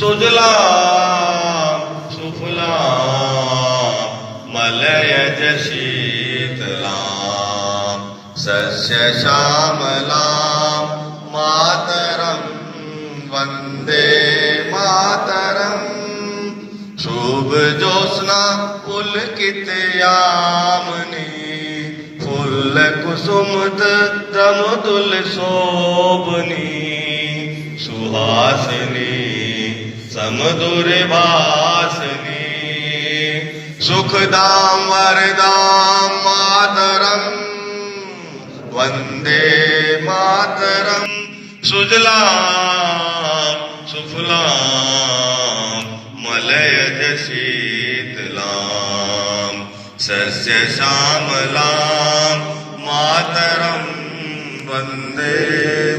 सुजला सुफला मलयज शीतला सस्य श्यामला मातरं वन्दे मातरम् शुभ ज्योत्स्ना पुलकित यामिनी फुल्ल कुसुमत दमदुल शोभनी सुहासिनी भासनी सुखदां वरदां मातरम् वंदे मातरम् सुजलां सुफलां मलयज शीतलां। सस्य श्यामलां मातरं। वंदे